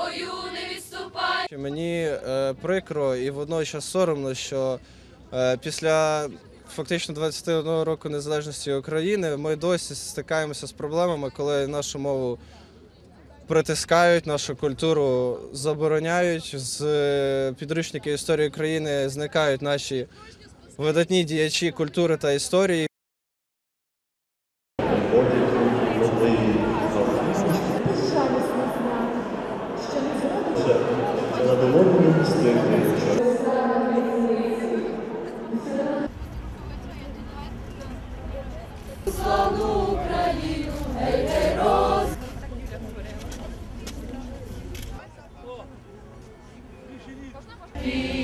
бою не відступай. Мені е, прикро і водночас соромно, що е, після фактично 21 року незалежності України ми досі стикаємося з проблемами, коли нашу мову притискають, нашу культуру забороняють. З е, підручників історії України зникають наші видатні діячі культури та історії. задоволені стихнуючи. Славну Україну, гей, гей, роз! Можна, можна?